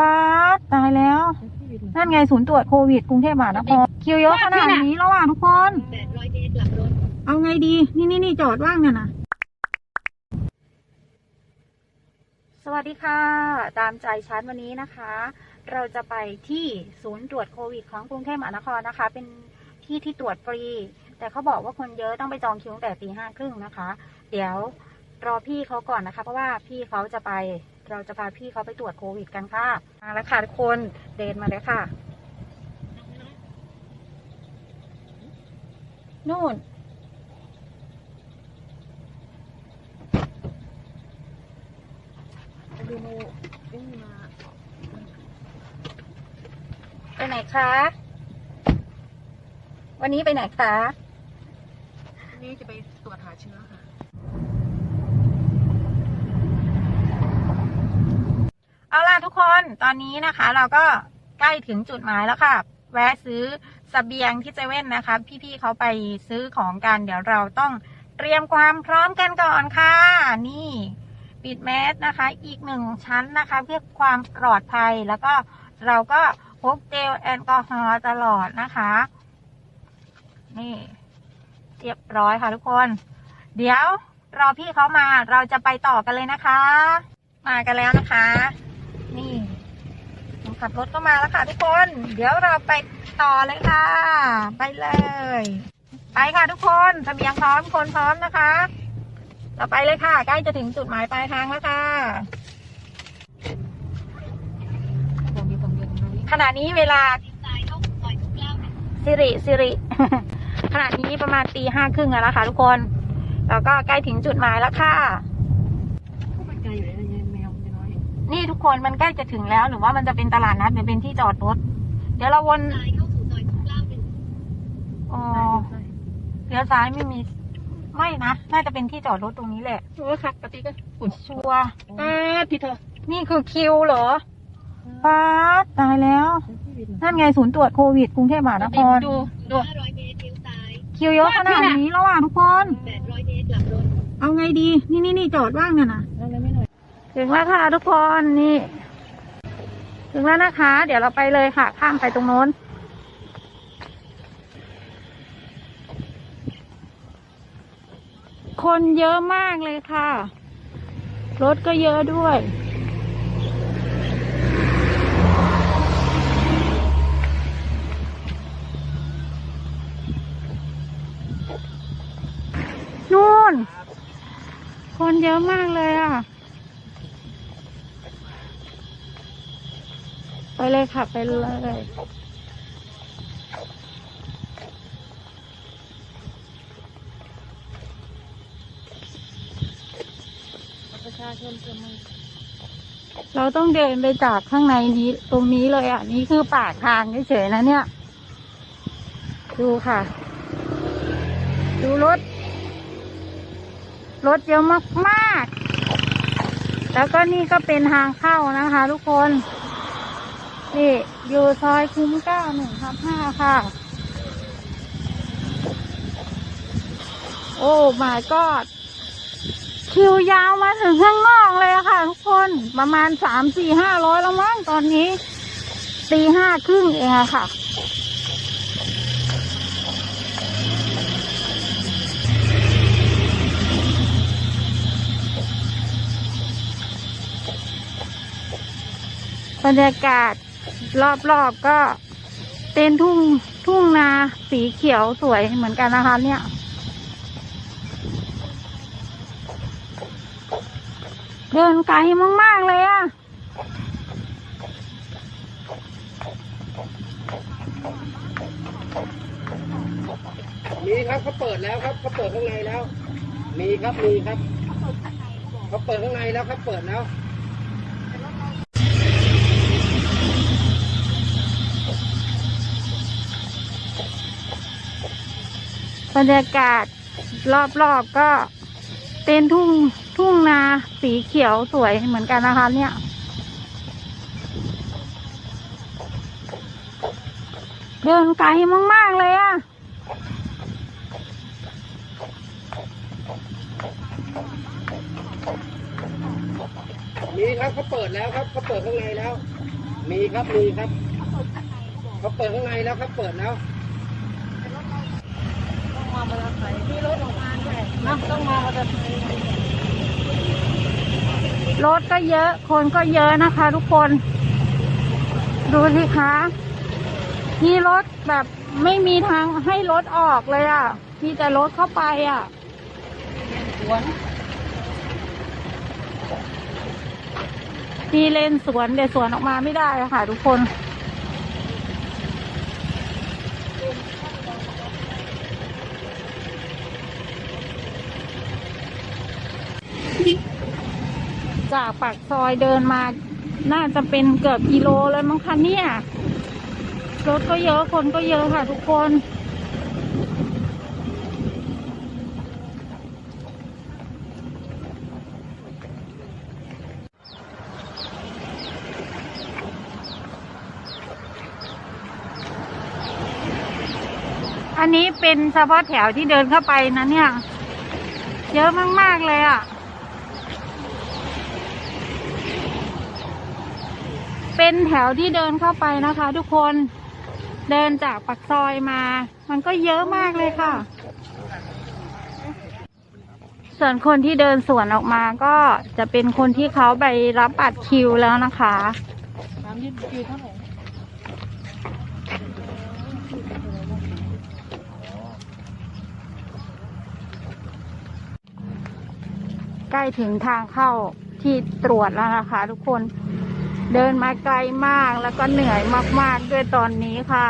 ป้าดตายแล้ว นั่นไงศูนย์ตรวจโควิดกรุงเทพมหานครคิวเยอะขนาดนี้แล้วอะทุกคน แปดร้อยเมตรกลับรถเอาไงดี นี่นี่นี่จอดว่างเนี่ยนะสวัสดีค่ะ ตามใจชั้นวันนี้นะคะ เราจะไปที่ศูนย์ตรวจโควิดของกรุงเทพมหานครนะคะ เป็นที่ที่ตรวจฟรี แต่เขาบอกว่าคนเยอะต้องไปจองคิวตั้งแต่ตีห้าครึ่งนะคะ เดี๋ยวรอพี่เขาก่อนนะคะ เพราะว่าพี่เขาจะไป เราจะพาพี่เขาไปตรวจโควิดกันค่ะ มาแล้วค่ะทุกคน เดินมาเลยค่ะ นู่น ดูโมเอ้ยมาไปไหนคะ วันนี้ไปไหนคะนี่จะไปตรวจหาเชื้อค่ะ เอาล่ะทุกคนตอนนี้นะคะ เราก็ใกล้ถึงจุดหมายแล้วค่ะ แวะซื้อสเสบียงที่เซเว่นนะคะ พี่ๆเขาไปซื้อของกัน เดี๋ยวเราต้องเตรียมความพร้อมกันก่อนค่ะ นี่ ปิดแมสนะคะ อีกหนึ่งชั้นนะคะ เพื่อความปลอดภัยแล้วก็เราก็พกเจลแอลกอฮอล์ตลอดนะคะ นี่เรียบร้อยค่ะทุกคน เดี๋ยวรอพี่เขามาเราจะไปต่อกันเลยนะคะ มากันแล้วนะคะ นี่คนขับรถก็มาแล้วค่ะทุกคน เดี๋ยวเราไปต่อเลยค่ะ ไปเลย ไปค่ะทุกคนเสบียงพร้อมคนพร้อมนะคะ เราไปเลยค่ะ ใกล้จะถึงจุดหมายปลายทางแล้วค่ะขณะนี้เวลาซ้ายเข้าซอยทุกเก้าสิริสิริขณะนี้ประมาณตีห้าครึ่งแล้วนะคะทุกคน แล้วก็ใกล้ถึงจุดหมายแล้วค่ะ เข้าไปไกลอยู่เลยนะแมวจะ น้อยนี่ทุกคนมันใกล้จะถึงแล้ว หรือว่ามันจะเป็นตลาดนัดหรือเป็นที่จอดรถ เดี๋ยวเราวนซ้ายเข้าสู่ซอยทุกเก้าเป็นอ๋อเลี้ยวซ้ายไม่มี ไม่นะ น่าจะเป็นที่จอดรถตรงนี้แหละโอ้ค่ะปฏิก็ฝุ่นชัวร์อ่าพี่เธอ นี่คือคิวเหรอป้าดตายแล้ว นั่นไงศูนย์ตรวจโควิดกรุงเทพมหานครดูดูห้าร้อยเมตรเลี้ยวซ้ายคิวเยอะขนาดนี้แล้วอะทุกคนแปดร้อยเมตรกลับรถเอาไงดี นี่นี่นี่จอดว่างเนี่ยนะ ถึงแล้วค่ะทุกคนนี่ ถึงแล้วนะคะ เดี๋ยวเราไปเลยค่ะ ข้ามไปตรงโน้น คนเยอะมากเลยค่ะ รถก็เยอะด้วยนู่น คนเยอะมากเลยอะ ไปเลยค่ะ ไปเลยประชาชนเต็มมือเราต้องเดินไปจากข้างในนี้ ตรงนี้เลยอะ นี่คือปากทางเฉยๆนะเนี่ย ดูค่ะ ดูรถ รถเยอะมากๆ แล้วก็นี่ก็เป็นทางเข้านะคะทุกคน นี่อยู่ซอยคุ้มเก้าหนึ่งทับห้าค่ะ โอ้ my god คิวยาวมาถึงข้างนอกเลยค่ะ ทุกคนประมาณสามสี่ห้าร้อยแล้วมั้งตอนนี้ตีห้าครึ่งเองค่ะ บรรยากาศ รอบๆก็เป็นทุ่งทุ่งนาสีเขียวสวยเหมือนกันนะคะเนี่ย เดินไกลมาก ๆ เลยอะมีครับเขาเปิดแล้วครับเขาเปิดข้างในแล้ว มีครับมีครับเขาเปิดข้างในแล้วครับเปิดแล้ว รรยากาศรอบๆก็เป็นทุ่งทุ่งนาสีเขียวสวยเหมือนกันนะคะเนี่ย เดินไกลมาก ๆ เลยอะมีครับเขาเปิดแล้วครับเขาเปิดข้างในแล้ว มีครับมีครับเขาเปิดข้างในแล้วครับเปิดแล้ว มามอเตอร์ไซค์มีรถออกมาด้วยนะต้องมามอเอร์ไซค์รถก็เยอะ คนก็เยอะนะคะ ทุกคน ดูสิคะมีรถแบบไม่มีทางให้รถออกเลยอะ่ะ มีแต่รถเข้าไปอะ่ะสวนมีเลนสวนแต่สวนออกมาไม่ได้ะค่ะ ทุกคน จากปากซอยเดินมา น่าจะเป็นเกือบกิโลแล้วมั้งคะเนี่ย รถก็เยอะคนก็เยอะค่ะทุกคนอันนี้เป็นเฉพาะแถวที่เดินเข้าไปนะเนี่ย เยอะมาก ๆ เลยอะ เป็นแถวที่เดินเข้าไปนะคะ ทุกคนเดินจากปากซอยมา มันก็เยอะมากเลยค่ะ ส่วนคนที่เดินสวนออกมาก็จะเป็นคนที่เขาไปรับบัตรคิวแล้วนะคะน้ำยืดคิวเท่าไหร่ใกล้ถึงทางเข้าที่ตรวจแล้วนะคะ ทุกคน เดินมาไกลมากแล้วก็เหนื่อยมาก ๆ ด้วยตอนนี้ค่ะ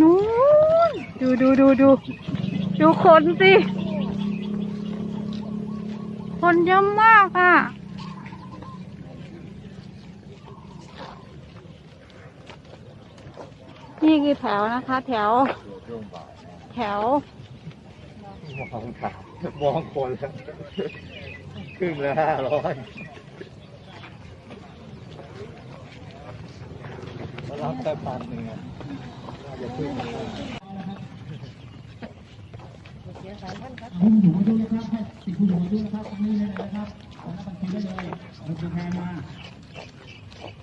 นู้นดูดูดูดูดูคนสิ คนเยอะมากอะนี่คือแถวนะคะ แถว แถว มองขามมองคนแล้วครึ่งละห้าร้อยรับแค่พันหนึ่งอะน่าจะครึ่งหนึ่ง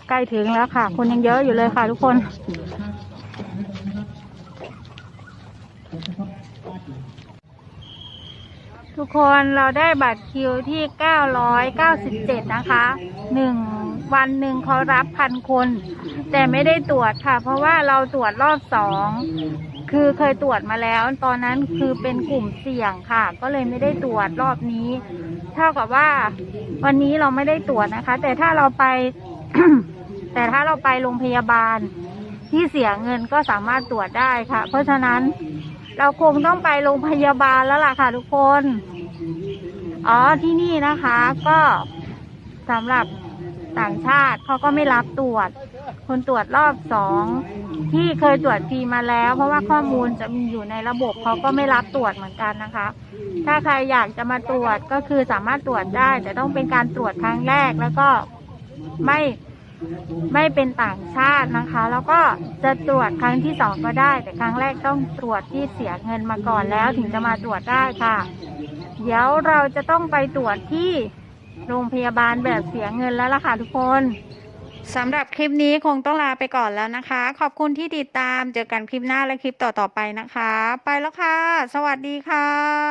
ใกล้ถึงแล้วค่ะ คนยังเยอะอยู่เลยค่ะทุกคน ทุกคนเราได้บัตรคิวที่ 997 นะคะ หนึ่งวันหนึ่งเขารับพันคน แต่ไม่ได้ตรวจค่ะ เพราะว่าเราตรวจรอบสอง คือเคยตรวจมาแล้ว ตอนนั้นคือเป็นกลุ่มเสี่ยงค่ะ ก็เลยไม่ได้ตรวจรอบนี้ เท่ากับว่าวันนี้เราไม่ได้ตรวจนะคะ แต่ถ้าเราไป แต่ถ้าเราไปโรงพยาบาลที่เสียเงินก็สามารถตรวจได้ค่ะ เพราะฉะนั้น เราคงต้องไปโรงพยาบาลแล้วล่ะค่ะทุกคน อ๋อที่นี่นะคะก็สำหรับต่างชาติเขาก็ไม่รับตรวจ คนตรวจรอบสองที่เคยตรวจฟรีมาแล้ว เพราะว่าข้อมูลจะมีอยู่ในระบบเขาก็ไม่รับตรวจเหมือนกันนะคะ ถ้าใครอยากจะมาตรวจก็คือสามารถตรวจได้ แต่ต้องเป็นการตรวจครั้งแรกแล้วก็ไม่ ไม่เป็นต่างชาตินะคะ แล้วก็จะตรวจครั้งที่สองก็ได้ แต่ครั้งแรกต้องตรวจที่เสียเงินมาก่อนแล้วถึงจะมาตรวจได้ค่ะ เดี๋ยวเราจะต้องไปตรวจที่โรงพยาบาลแบบเสียเงินแล้วล่ะค่ะทุกคนสำหรับคลิปนี้คงต้องลาไปก่อนแล้วนะคะ ขอบคุณที่ติดตามเจอกันคลิปหน้าและคลิปต่อๆไปนะคะ ไปแล้วค่ะ สวัสดีค่ะ